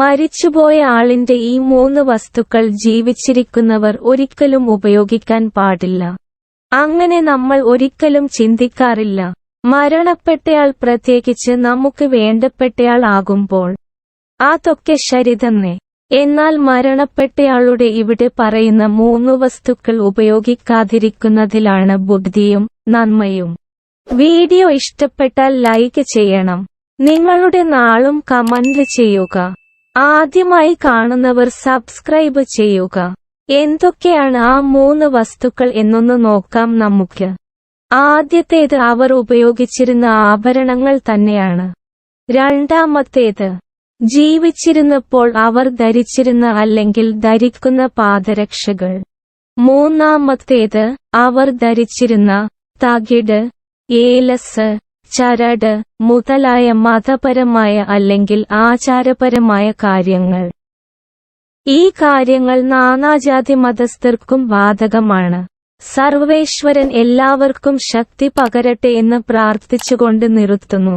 മരിച്ചുപോയ ആളിന്റെ ഈ മൂന്ന് വസ്തുക്കൾ ജീവിച്ചിരിക്കുന്നവർ ഒരിക്കലും ഉപയോഗിക്കാൻ പാടില്ല. അങ്ങനെ നമ്മൾ ഒരിക്കലും ചിന്തിക്കാറില്ല. മരണപ്പെട്ടയാൾ പ്രത്യേകിച്ച് നമുക്ക് വേണ്ടപ്പെട്ടയാൾ ആകുമ്പോൾ അതൊക്കെ ശരിതന്നെ. എന്നാൽ മരണപ്പെട്ടയാളുടെ ഇവിടെ പറയുന്ന മൂന്ന് വസ്തുക്കൾ ഉപയോഗിക്കാതിരിക്കുന്നതിലാണ് ബുദ്ധിയും നന്മയും. വീഡിയോ ഇഷ്ടപ്പെട്ടാൽ ലൈക്ക് ചെയ്യണം. നിങ്ങളുടെ നാളും കമന്റ് ചെയ്യുക. ആദ്യമായി കാണുന്നവർ സബ്സ്ക്രൈബ് ചെയ്യുക. എന്തൊക്കെയാണ് ആ മൂന്ന് വസ്തുക്കൾ എന്നൊന്ന് നോക്കാം നമുക്ക്. ആദ്യത്തേത് അവർ ഉപയോഗിച്ചിരുന്ന ആഭരണങ്ങൾ തന്നെയാണ്. രണ്ടാമത്തേത് ജീവിച്ചിരുന്നപ്പോൾ അവർ ധരിച്ചിരുന്ന അല്ലെങ്കിൽ ധരിക്കുന്ന പാദരക്ഷകൾ. മൂന്നാമത്തേത് അവർ ധരിച്ചിരുന്ന തകിട് ഏലസ് ചരട് മുതലായ മതപരമായ അല്ലെങ്കിൽ ആചാരപരമായ കാര്യങ്ങൾ. ഈ കാര്യങ്ങൾ നാനാജാതി മതസ്ഥർക്കും ബാധകമാണ്. സർവേശ്വരൻ എല്ലാവർക്കും ശക്തി പകരട്ടെ എന്ന് പ്രാർത്ഥിച്ചുകൊണ്ട് നിർത്തുന്നു